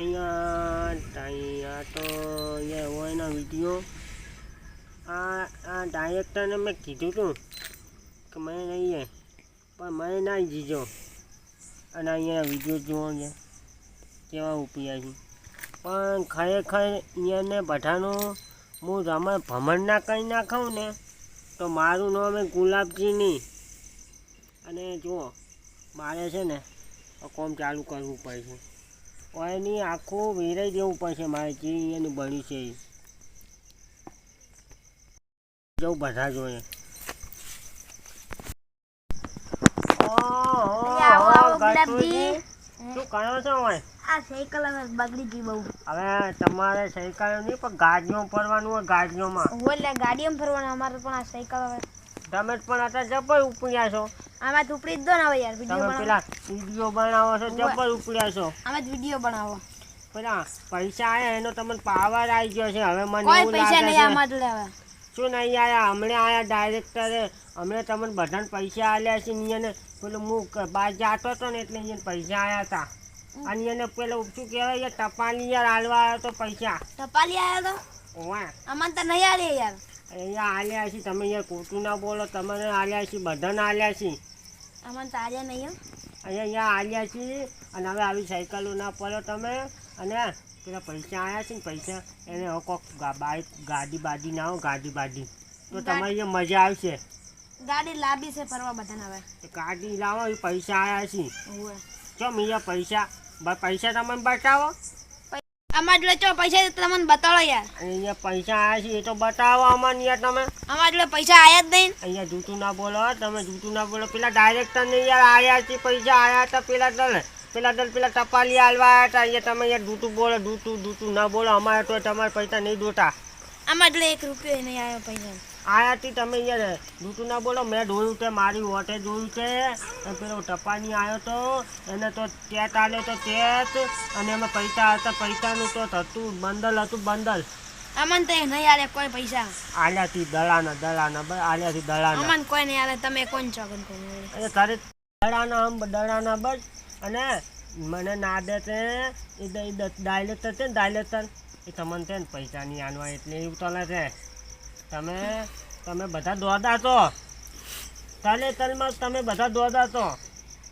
અહીંયા અહીંયા તો અહીંયા હોય વીડિયો. આ આ ડાયરેક્ટરને મેં કીધું હતું કે મને લઈએ પણ મને ના જીજો. અને અહીંયા વીડિયો જોવો છે કેવા ઉપયા છે. પણ ખરેખર અહીંયાને બધાનું હું રમણ ભમણ ના કરી નાખું ને, તો મારું નામ એ ગુલાબજી અને જુઓ, મારે છે ને કોમ ચાલુ કરવું પડશે એની આખું વેરાઈ દેવું પડશે મારે જે અહીંયાનું બન્યું છે એ. જવું બધા જોઈએ. શું કરો છો હોય આ સાયકલ હવે બગડી ગઈ બહુ. હવે તમારે સાયકલ નહીં પણ ગાડીઓ ફરવાનું હોય ગાડીઓમાં. એટલે ગાડીમાં ફરવાનું અમારે પણ આ સાયકલ હવે તમે પણ આતા જબર ઉપડ્યા છો. આમાં તો ઉપડી જ દો ને હવે યાર વિડિયો તમે પેલા વીડિયો બનાવો છો. જબર ઉપડ્યા છો. આમાં જ વીડિયો બનાવો. પેલા પૈસા આયા એનો તમને પાવર આવી ગયો છે. હવે મને કોઈ પૈસા નહીં આમાં જ લેવા શું નહીં આયા? હમણે આયા ડાયરેક્ટરે હમણે તમને બધાને પૈસા આલ્યા છે. ને એને પેલું હું બહાર જાતો હતો ને એટલે એને પૈસા આયા હતા અને એને પેલું શું કહેવાય? ટપાલી યાર હાલવા આવ્યો તો પૈસા. ટપાલી આવ્યો તો? ઓવા. આમાં તો નહીં આલે યાર. અહીંયા આલ્યા છે તમે અહીંયા ખોટું ના બોલો તમને આલ્યા છે બધાને આલ્યા છે આમાં તો આલ્યા નહીં અહીંયા અહીંયા આલ્યા છે અને હવે આવી સાયકલો ના પડો તમે. અને પેલા પૈસા આવ્યા છે ને પૈસા એને હવે કોક બાઈક ગાડી બાડી ના આવો ગાડી બાડી. તો તમારે અહીંયા મજા આવશે. ગાડી લાંબી છે ફરવા બધાને હવે. તો ગાડી લાવો એ પૈસા આવ્યા છે. હોવે. ચો અહીંયા પૈસા પૈસા તમે બતાવો આમાં જોડે ચો પૈસા તમને બતાડો યાર. અહીંયા પૈસા આવ્યા છે એ તો બતાવો અમને યાર તમે. આમાં જોડે પૈસા આયા જ નહીં. અહીંયા જૂઠું ના બોલો તમે જૂઠું ના બોલો. પેલા ડાયરેક્ટરને યાર આવ્યા છે પૈસા આવ્યા હતા પેલા દલ. પેલા દલ પેલા ટપાલી હાલવા આવ્યા હતા. અહીંયા તમે યાર જૂઠું બોલો જૂઠું જૂઠું ના બોલો. અમારે તો તમારા પૈસા નહીં દોતા આમાં જોડે એક રૂપિયો નહીં આવ્યો પૈસા આયાથી તમે યાર જૂઠું ના બોલો મેં જોયું છે મારી વોટે જોયું છે. પેલો ટપાની આવ્યો તો એને તો ટેટ આવ્યો તો ટેટ અને એમાં પૈસા હતા પૈસાનું તો હતું બંડલ હતું બંડલ. અમન તો નહીં આલે કોઈ પૈસા. આલ્યાથી દલાના દલાના બસ આલ્યાથી દલાના. અમન કોઈ નહીં આલે તમે કોણ છો એ ઘરે દડાના આમ દડાના બસ અને મને ના દે તે એ ડાયલેક્ટર છે ને ડાયલેક્ટર. એ તમને છે ને પૈસા નહીં આનવા એટલે એવું તો છે તમે તમે બધા દોડા છો? તાલે તલમાં તમે બધા દોડા છો?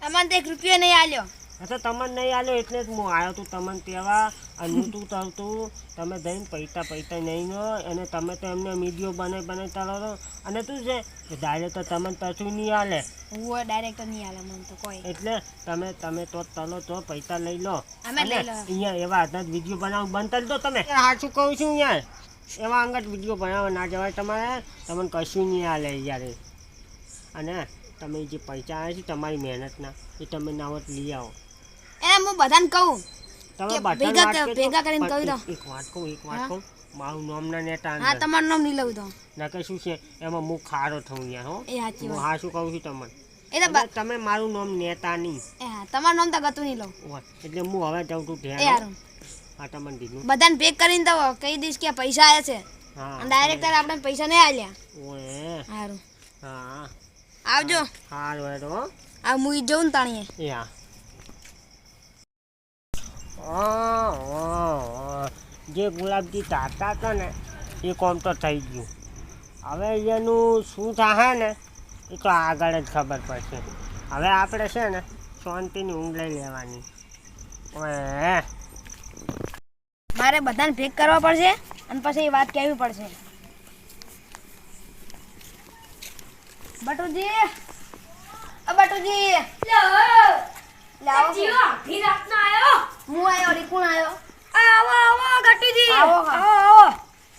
આમાં એક રૂપિયો નહીં આલ્યો. અચ્છા તમને નહીં આલ્યો એટલે જ હું આવ્યો તું તમને તેવા અને હું તું તરતું તમે જઈને પૈસા પૈસા નહીં લો અને તમે તો એમને વીડિયો બનાવી બનાવી તરો છો. અને તું છે કે ડાયરેક્ટર તમને તશું નહીં આલે. હું ડાયરેક્ટ નહીં આલે મને તો કોઈ. એટલે તમે તમે તો તલો તો પૈસા લઈ લો. અમે લઈ લો. અહીંયા એવા હાથના વીડિયો બનાવવા બંધ કરી દો તમે. સાચું કહું છું યાર. એવા અંગત વીડિયો બનાવવા ના જવાય તમારે. તમને કશું નહીં આલે જ્યારે અને તમે જે પૈસા આવે છે તમારી મહેનતના એ તમે નાવત લઈ આવો. એ હું બધાને કહું તમે ભેગા કરીને કહી દો. એક- વાત કહું એક વાત કહું. મારું નામના નેતા હા તમારું નામ નહીં લઉં તો. ના કે શું છે? એમાં હું ખારો થઉં યાર હો. હું હા શું કહું છું તમને? એટલે તમે મારું નામ નેતા નહીં. તમારું નામ તો ગતું નહીં લઉં. એટલે હું હવે જાઉં છું ધ્યાન હા તમને બધાને પેક કરીને તો કહી દઈશ કે પૈસા આવ્યા છે. હા. અને ડાયરેક્ટર આપણે પૈસા નહીં આલ્યા. ઓએ સારું હા. આવજો. હારું હેડો હો. આ મુઈ જઉં ને તાણીએ. યા. જે ગુલાબજી તાતા હતા ને એ કોમ તો થઈ ગયું. હવે એનું શું થશે ને એ તો આગળ જ ખબર પડશે. હવે આપણે છે ને શાંતિની ઊંઘ લઈ લેવાની. ઓએ મારે બધાને ભેગ કરવા પડશે અને પછી એ વાત કહેવી પડશે. બટુજી! અ બટુજી! લાવો હું આયો? રીકુણ આયો? આવો આવો ગટુજી! આવો, આવો આવો.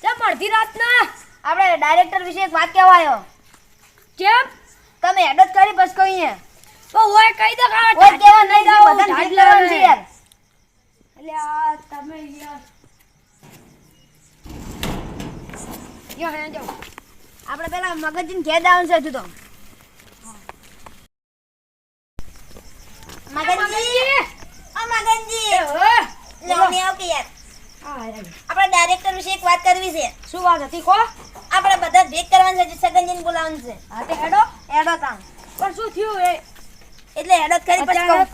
કેમ અડધી રાતના? આપણે ડાયરેક્ટર વિશે એક વાત કહેવા આવ્યો કેમ? તમે હેડ જ કરી બસ કહીએ તો ઓય કહી દો કે આ કોઈ નહીં જાઓ, બધાને ઢાળ છે યાર. અલ્યા તમે યાર. હે આપણે પેલા મગજને ઘેર દાવાનું છે તો. મગનજી! ઓ મગનજી! લેવાની આવ કે યાર. આપણે ડાયરેક્ટર વિશે એક વાત કરવી છે. શું વાત હતી કો આપણે બધા ભેગ કરવાનું છે સગનજીને બોલાવવાનું છે. હા તે હેડો હેડો તાણ. પણ શું થયું એ? એટલે હેડો કરી પછી કહું.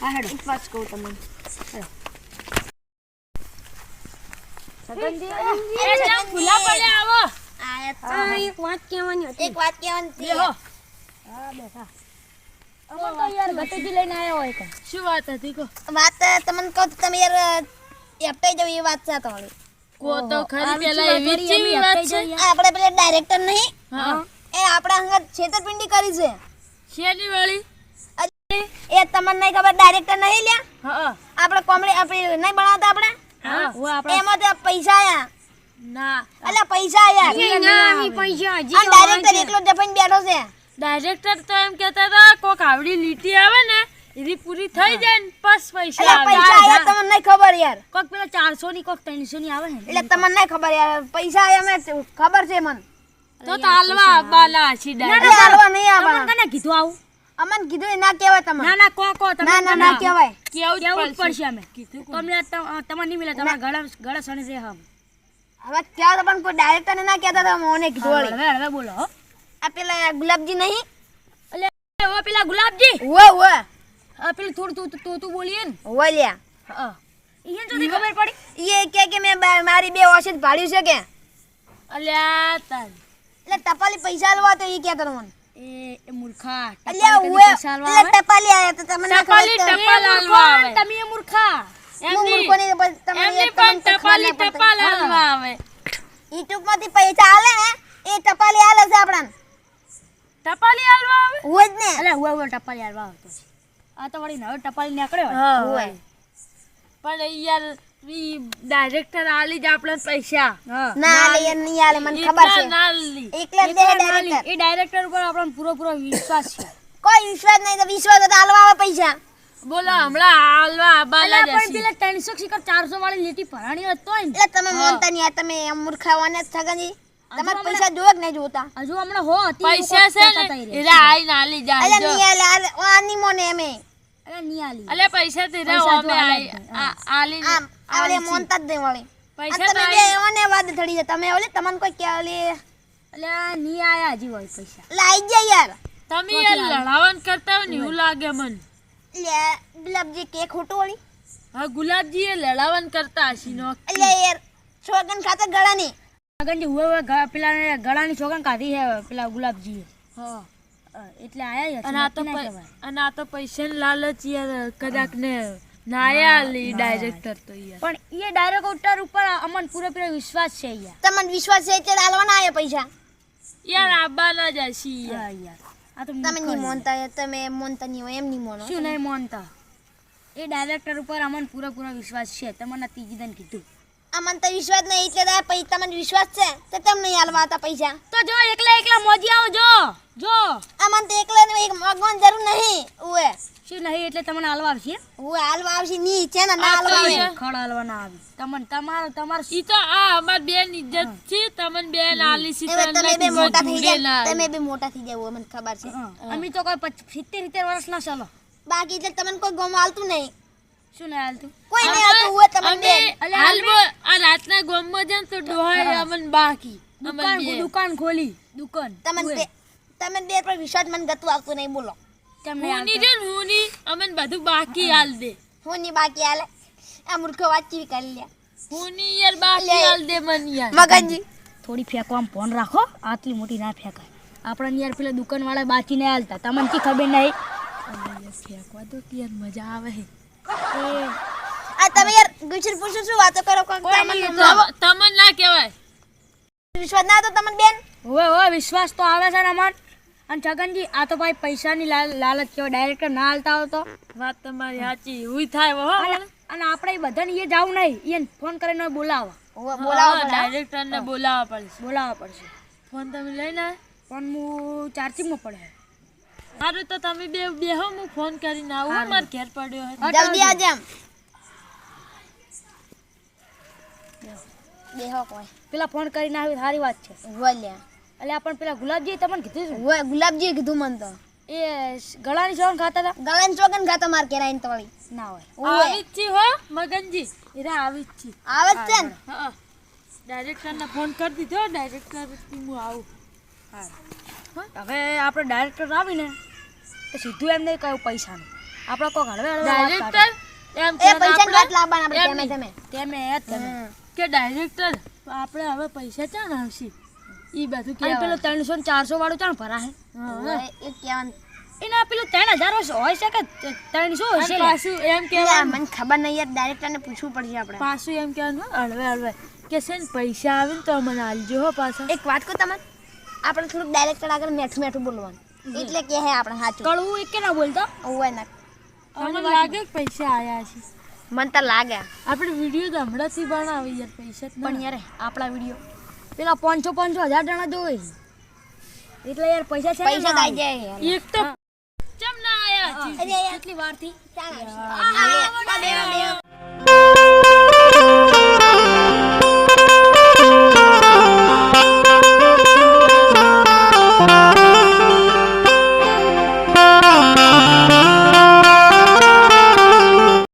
હા હેડો. પછી કહું તમને. છગનજી એ ચમ ભૂલા પડ્યા આવો. આ એક વાત કહેવાની હતી. એક વાત કહેવાની હતી. હા બેઠા. અમે તો યાર ગટેજી લઈને આવ્યા હોય કે? શું વાત હતી કો વાત તમને કહું તમે યાર એપટાઈ જાવ એ વાત છે તમારી કો તો ખરી પેલા એવી વાત કરી, ચેવી એમ વાત છે? આપણે પેલા ડાયરેક્ટર નહીં હા. એ આપણા હંગાત છેતરપિંડી કરી છે. શેની વાળી એ તમને નહીં ખબર ડાયરેક્ટર નહીં લ્યા? હા આપણે કોમેડી આપણે નહીં બનાવતા આપણે? એમાં તો પૈસા આયા. ના. એટલે પૈસા આયા. ના આવી પૈસા હજી અને ડાયરેક્ટર એકલો જફાઈને બેઠો છે. ડાયરેક્ટર તો એમ કહેતા હતા કોક આવડી લીટી આવે ને એની પૂરી થઈ જાય ને બસ પૈસા આવે. પૈસા આયા તમને નહીં ખબર યાર. કોક પેલા ચારસો ની કોક ત્રણસો ની આવે ને. એટલે તમને નહીં ખબર યાર પૈસા આયા મેં ખબર છે મને. તો તો હાલવા આવવાના છે એટલે નહીં તમને આવવાના. કને કીધું આવું? અમને કીધું ના કહેવાય તમે ના ના કો કો તમે ના ના ના કહેવાય. કેવું કેવું પડશે અમે. તમને તમ- તમારે નહીં મિલે તમારા ગળા ગળા સણી છે હમ. હવે ક્યાં તો પણ કોઈ ડાયરેક્ટર ને ના કહેતા તો મને કીધું હવે હવે બોલો આ પેલા ગુલાબજી નહીં? એટલે ઓ પેલા ગુલાબજી. ઓ ઓ આ પેલું થોડું તું તું તું બોલીએ ને. ઉવે લ્યા. હા ઈયન તો ખબર પડી? એ કે કે મેં મારી બે ઓશિત ભાડ્યું છે કે? અલ્યા તાર. એટલે ટપાલી પૈસા લેવા તો એ કહેતો હતો મને. એ એ મૂર્ખા અલ્યા ટપાલ ઉવે કરીને પૈસા આલવા એટલે ટપાલી આયા તો તમને ના ખબર ટપાલી તો- ટપાલ આવે. હાલવા આવે તમે એ મૂર્ખા હું એમની મૂર્ખોની પછી તમને એમની એક તમને પણ તો ખબર ટપાલી નહીં પડતી. ટપાલ હાલવા આવે યુટ્યુબમાંથી પૈસા આલે ને એ ટપાલી આલે છે આપણાને ટપાલી હાલવા આવે ઉવે જ ને અલે ઉવે ઉવે ટપાલી આલવા આવતો છે આ તો વળી નવો ટપાલી નીકળ્યો હા ઉવે. પણ યાર ઈ ડાયરેક્ટર આલી જ આપણે પૈસા હા ના આલે યાર નહીં આલે મને ખબર એટલા છે ના લી ડાયરેક્ટર એ ડાયરેક્ટર ઉપર આપણો પૂરો પૂરો વિશ્વાસ છે. કોઈ વિશ્વાસ નહીં તો વિશ્વાસ તો આલવા આવે પૈસા. બોલો હમણાં હાલવા અલા જશે પણ પેલા ત્રણસો શિખર ચારસો વાળી લીટી ભરાણી હતો ને. એટલે તમે મોનતા નહીં આ તમે એમ મૂર્ખાવાના છગનજી. તમારે પૈસા જોવે કે નહીં જોતા? હજુ હમણાં હો હતી પૈસા છે ને એરા આઈ આલી અલ્યા જાય નહીં આલે આની મોને એમે અરે નહીં આલી અલે પૈસા તે રે અમે આઈ- આલી આમ આવડે મોનતા જ નહીં વળી. પૈસા તમે બે એવાને વાદ થડી છે. તમે ઓલે તમને કોઈ કે ઓલે એટલે નહીં આયા હજી હોય પૈસા. લાઈ જાય યાર. તમે યાર લડાવન કરતા હોય ને એવું લાગે મન. લે ગુલાબજી કે ખોટું વળી? હા ગુલાબજી એ લડાવન કરતા હશી નો યાર છોગન ખાતર ગળાની. આગળની હુએ હુએ પેલા ગળાની છોકન કાઢી છે પેલા ગુલાબજી હા. એટલે આયા અને આ તો ના અને આ તો પૈસાની લાલચ યાર કદાચ ને નાયા લી ડાયરેક્ટર તો યાર. પણ એ ડાયરેક્ટર ઉપર અમન પૂરેપૂરો વિશ્વાસ છે યાર તમને વિશ્વાસ છે એટલે આલવાના આયા પૈસા. યાર આબાના જ હશી યાર આ તમે નહીં. મોનતા તમે મોનતા નહીં હોય એમ નહીં મોનો શું નહીં મોનતા એ ડાયરેક્ટર ઉપર અમને પૂરેપૂરો વિશ્વાસ છે તમને ત્રીજી દન કીધું અમને તો વિશ્વાસ નહીં એટલે તો આ પૈ તમને વિશ્વાસ છે? તો તમને નહીં આલવા હતા પૈસા? તો જો એકલા એકલા મોજી આવો જો. જો. અમને તો એકલા ને એક મગવાન જરૂર નહીં ઉએ શું નહીં એટલે તમને હાલવા આવશે ઉએ હાલવા આવશે ની છે ને ના હાલવા આવે ખડ હાલવા ના આવી. તમને તમારો તમારો ઈ તો આ અમાર બેન ઇજ્જત છે તમને બેન આલી સી તમે બે મોટા થઈ જાય તમે બે મોટા થઈ જાય મને ખબર છે. અમે તો કોઈ પચ- સિત્તેર સિત્તેર વર્ષ ના ચાલો. બાકી એટલે તમને કોઈ ગમ હાલતું નહીં. શું ના હાલતું? કોઈ નહીં હાલતું ઉએ તમને અમે હાલમાં આ રાતના ગોમમાં તો ડોહાય અમન બાકી. દુકાન દુકાન ખોલી. દુકાન. તમને બે તમે બે પર વિશ્વાસ મને ગતું આવતું નહીં બોલો. તમને હું ની છે ને હું ની અમન બધું બાકી હાલ દે. હું ની બાકી હાલે. આ મૂર્ખો વાતચીત કરી લે. હું ની યાર બાકી હાલ દે મન યાર. મગનજી. થોડી ફેંકવામાં ફોન રાખો આટલી મોટી ના ફેંકાય. આપણા યાર પેલા દુકાન વાળા બાકી નહીં હાલતા. તમને ખબર નહીં? ફેંકવા તો યાર મજા આવે આ તમે યાર ગુજર પૂછું શું વાતો કરો કોઈ તમને તમને ના કહેવાય. વિશ્વાસ ના તો તમને બેન? હવે હવે વિશ્વાસ તો આવે છે ને અમાર. અને છગનજી આ તો ભાઈ પૈસાની લાલચ કહેવાય ડાયરેક્ટર ના હાલતા હોય તો. વાત તમારી સાચી એવું થાય હો અને આપણે બધાને એ જાવું નહીં. એને ફોન કરીને બોલાવો. બોલાવો બોલાવો. ડાયરેક્ટર ને બોલાવવા પડશે. બોલાવવા પડશે. ફોન તમે લઈને ફોન પણ હું ચાર્જિંગમાં પડે. સારું તો તમે બે બેહો હું ફોન કરીને આવું હો, માર ઘેર પડ્યો હે. જલ્દી આવજે એમ. બેહો કોઈ. પેલા ફોન કરીને આવી સારી વાત છે. ઉવે એટલે આપણ પેલા ગુલાબજી તમને કીધું છે? ગુલાબજી કીધું મને તો. એ ગળાની ચોગન ખાતા હતા ગળાની ચોગન ખાતા માર કેરાઈને તોળી ના હોય. આવી જ છી હો મગનજી. એરા આવી જ છી. આવે જ છે ને? હા ડાયરેક્ટરને ફોન કરી દીધો ડાયરેક્ટર હું આવું. હવે આપણે ડાયરેક્ટર આવીને તો સીધું એમ નહીં કહ્યું પૈસાનું આપણે કોક હળવે હળવે એમ એ પૈસા આપણે- લાવવાના આપણે તમે તમે કાઢી. તેમે એ જ તમે કે ડાયરેક્ટર આપણે હવે પૈસા ક્યાં આવશે એ બધું કે પેલો ત્રણસો ને ચારસો વાળું ચાણ ભરાશે એ કહેવાનું. એના પેલું ત્રણ હજાર હોય છે કે ત્રણસો હશે. પાછું એમ કહેવાનું. મને ખબર નહીં યાર ડાયરેક્ટરને પૂછવું પડશે આપણે. પાછું એમ કહેવાનું હળવે હળવે. કે છે ને પૈસા આવે ને તો મને આલજો હો પાછા. એક વાત કહું તમને? આપણે થોડુંક ડાયરેક્ટર આગળ મેઠું મેઠું બોલવાનું એટલે કે હે આપણે સાચું કડવું એક કે ના બોલતો ઓવે ના અમને લાગે પૈસા આયા છે મને તો લાગે આપણે વીડિયો તો હમણાંથી બનાવી યાર પૈસા પણ યાર આપણા વીડિયો પેલા પાંચસો પાંચસો હજાર જણા જોવે એટલે યાર પૈસા છે પૈસા આવી જાય એક તો ચમ ના આયા કેટલી વારથી ચાલ.